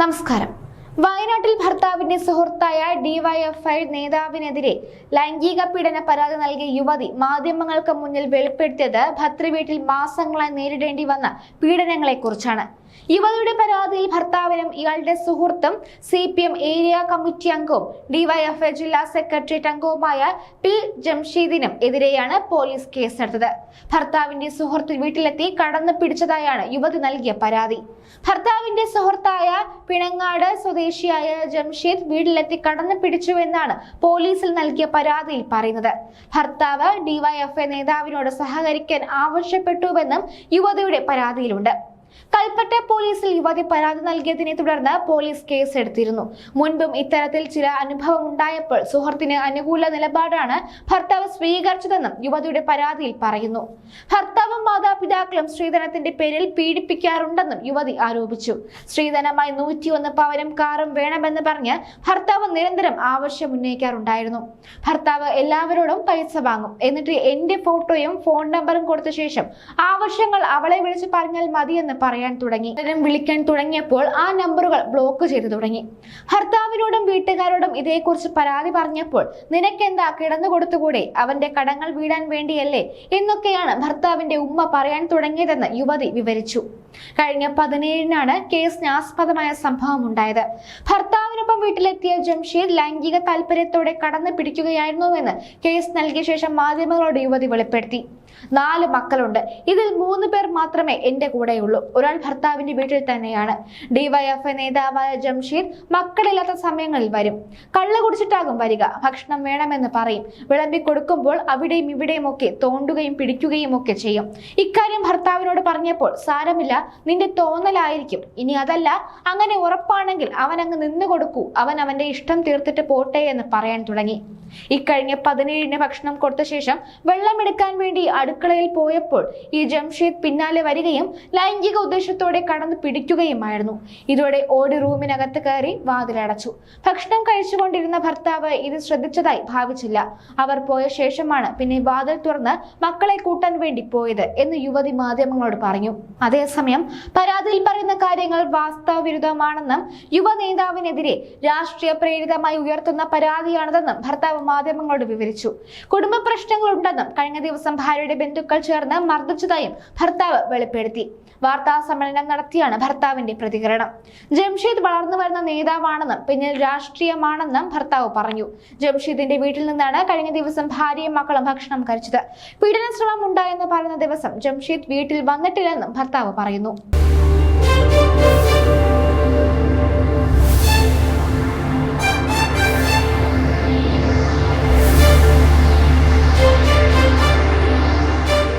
നമസ്കാരം. വയനാട്ടിൽ ഭർത്താവിന്റെ സുഹൃത്തായ ഡിവൈഎഫ്ഐ നേതാവിനെതിരെ ലൈംഗിക പീഡന പരാതി നൽകിയ യുവതി മാധ്യമങ്ങൾക്ക് മുന്നിൽ വെളിപ്പെടുത്തിയത് ഭർത്തൃവീട്ടിൽ മാസങ്ങളായി നേരിടേണ്ടി വന്ന പീഡനങ്ങളെ കുറിച്ചാണ് യുവതിയുടെ പരാതിയിൽ ഭർത്താവിനും ഇയാളുടെ സുഹൃത്തും C P M area committee അംഗവും ഡിവൈഎഫ്ഐ ജില്ലാ സെക്രട്ടേറിയറ്റ് അംഗവുമായ പി ജംഷീദിനും എതിരെയാണ് പോലീസ് കേസെടുത്തത്. ഭർത്താവിന്റെ സുഹൃത്ത് വീട്ടിലെത്തി കടന്നു പിടിച്ചതായാണ് യുവതി നൽകിയ പരാതി. ഭർത്താവിന്റെ സുഹൃത്തായ പിണങ്ങാട് സ്വദേശിയായ ജംഷീദ് വീട്ടിലെത്തി കടന്നു പിടിച്ചുവെന്നാണ് പോലീസിൽ നൽകിയ പരാതിയിൽ പറയുന്നത്. ഭർത്താവ് ഡിവൈഎഫ്ഐ നേതാവിനോട് സഹകരിക്കാൻ ആവശ്യപ്പെട്ടുവെന്നും യുവതിയുടെ പരാതിയിലുണ്ട്. കൽപ്പറ്റ പോലീസിൽ യുവതി പരാതി നൽകിയതിനെ തുടർന്ന് പോലീസ് കേസെടുത്തിരുന്നു. മുൻപും ഇത്തരത്തിൽ ചില അനുഭവം ഉണ്ടായപ്പോൾ സുഹൃത്തിന് അനുകൂല നിലപാടാണ് ഭർത്താവ് സ്വീകരിച്ചതെന്നും യുവതിയുടെ പരാതിയിൽ പറയുന്നു. ഭർത്താവും മാതാപിതാക്കളും സ്ത്രീധനത്തിന്റെ പേരിൽ പീഡിപ്പിക്കാറുണ്ടെന്നും യുവതി ആരോപിച്ചു. സ്ത്രീധനമായി നൂറ്റിയൊന്ന് പവനും കാറും വേണമെന്ന് പറഞ്ഞ് ഭർത്താവ് നിരന്തരം ആവശ്യം ഉന്നയിക്കാറുണ്ടായിരുന്നു ഭർത്താവ് എല്ലാവരോടും പൈസ വാങ്ങും. എന്നിട്ട് എന്റെ ഫോട്ടോയും ഫോൺ നമ്പറും കൊടുത്ത ശേഷം ആവശ്യങ്ങൾ അവളെ വിളിച്ച് പറഞ്ഞാൽ മതിയെന്ന് പറയാൻ തുടങ്ങി. വിളിക്കാൻ തുടങ്ങിയപ്പോൾ ആ നമ്പറുകൾ ബ്ലോക്ക് ചെയ്തു തുടങ്ങി. ഭർത്താവിനോടും വീട്ടുകാരോടും ഇതേക്കുറിച്ച് പരാതി പറഞ്ഞപ്പോൾ നിനക്കെന്താ കിടന്നു കൊടുത്തുകൂടെ അവന്റെ കടങ്ങൾ വീടാൻ വേണ്ടിയല്ലേ? എന്നൊക്കെയാണ് ഭർത്താവിന്റെ ഉമ്മ പറയാൻ തുടങ്ങിയതെന്ന് യുവതി വിവരിച്ചു. കഴിഞ്ഞ പതിനേഴിനാണ് കേസിന് ആസ്പദമായ സംഭവം ഉണ്ടായത് ഭർത്താവിനൊപ്പം വീട്ടിലെത്തിയ ജംഷീദ് ലൈംഗിക താല്പര്യത്തോടെ കടന്നു പിടിക്കുകയായിരുന്നുവെന്ന് കേസ് നൽകിയ ശേഷം മാധ്യമങ്ങളോട് യുവതി വെളിപ്പെടുത്തി. നാല് മക്കളുണ്ട്. ഇതിൽ മൂന്ന് പേർ മാത്രമേ എന്റെ കൂടെയുള്ളൂ. ഒരാൾ ഭർത്താവിന്റെ വീട്ടിൽ തന്നെയാണ്. ഡിവൈഎഫ്ഐ നേതാവായ ജംഷീദ് മക്കളില്ലാത്ത സമയങ്ങളിൽ വരും. കള്ള് കുടിച്ചിട്ടാകും വരിക. ഭക്ഷണം വേണമെന്ന് പറയും. വിളമ്പി കൊടുക്കുമ്പോൾ അവിടെയും ഇവിടെയും ഒക്കെ തോണ്ടുകയും പിടിക്കുകയും ഒക്കെ ചെയ്യും. ഇക്കാര്യം ഭർത്താവിനോട് പറഞ്ഞപ്പോൾ സാരമില്ല നിന്റെ തോന്നലായിരിക്കും. ഇനി അതല്ല അങ്ങനെ ഉറപ്പാണെങ്കിൽ അവൻ അങ്ങ് നിന്ന് കൊടുക്കൂ. അവൻ അവന്റെ ഇഷ്ടം തീർത്തിട്ട് പോട്ടെ എന്ന് പറയാൻ തുടങ്ങി. ഇക്കഴിഞ്ഞ പതിനേഴിന് ഭക്ഷണം കൊടുത്ത ശേഷം വെള്ളമെടുക്കാൻ വേണ്ടി അടുക്കളയിൽ പോയപ്പോൾ ഈ ജംഷീദ് പിന്നാലെ വരികയും ലൈംഗിക ഉദ്ദേശത്തോടെ കടന്നു പിടിക്കുകയുമായിരുന്നു. ഇതോടെ ഓടി റൂമിനകത്ത് കയറി വാതിലടച്ചു. ഭക്ഷണം കഴിച്ചുകൊണ്ടിരുന്ന ഭർത്താവ് ഇത് ശ്രദ്ധിച്ചതായി ഭാവിച്ചില്ല. അവർ പോയ ശേഷമാണ് പിന്നെ വാതിൽ തുറന്ന് മക്കളെ കൂട്ടാൻ വേണ്ടി പോയത് എന്ന് യുവതി മാധ്യമങ്ങളോട് പറഞ്ഞു. അതേസമയം പരാതിയിൽ പറയുന്ന കാര്യങ്ങൾ വാസ്തവവിരുദ്ധമാണെന്നും യുവ നേതാവിനെതിരെ രാഷ്ട്രീയ പ്രേരിതമായി ഉയർത്തുന്ന പരാതിയാണിതെന്നും ഭർത്താവ് മാധ്യമങ്ങളോട് വിവരിച്ചു. കുടുംബ പ്രശ്നങ്ങളുണ്ടെന്നും കഴിഞ്ഞ ദിവസം ഭാര്യയുടെ ബന്ധുക്കൾ ചേർന്ന് മർദ്ദിച്ചതായും ഭർത്താവ് വെളിപ്പെടുത്തി. വാർത്താ സമ്മേളനം നടത്തിയാണ് ഭർത്താവിന്റെ പ്രതികരണം. ജംഷീദ് വളർന്നു വരുന്ന നേതാവാണെന്നും പിന്നിൽ രാഷ്ട്രീയമാണെന്നും ഭർത്താവ് പറഞ്ഞു. ജംഷീദിന്റെ വീട്ടിൽ നിന്നാണ് കഴിഞ്ഞ ദിവസം ഭാര്യയും മക്കളും ഭക്ഷണം കഴിച്ചത്. പീഡന ശ്രമം ഉണ്ടായെന്ന് പറയുന്ന ദിവസം ജംഷീദ് വീട്ടിൽ വന്നിട്ടില്ലെന്നും ഭർത്താവ് പറയുന്നു.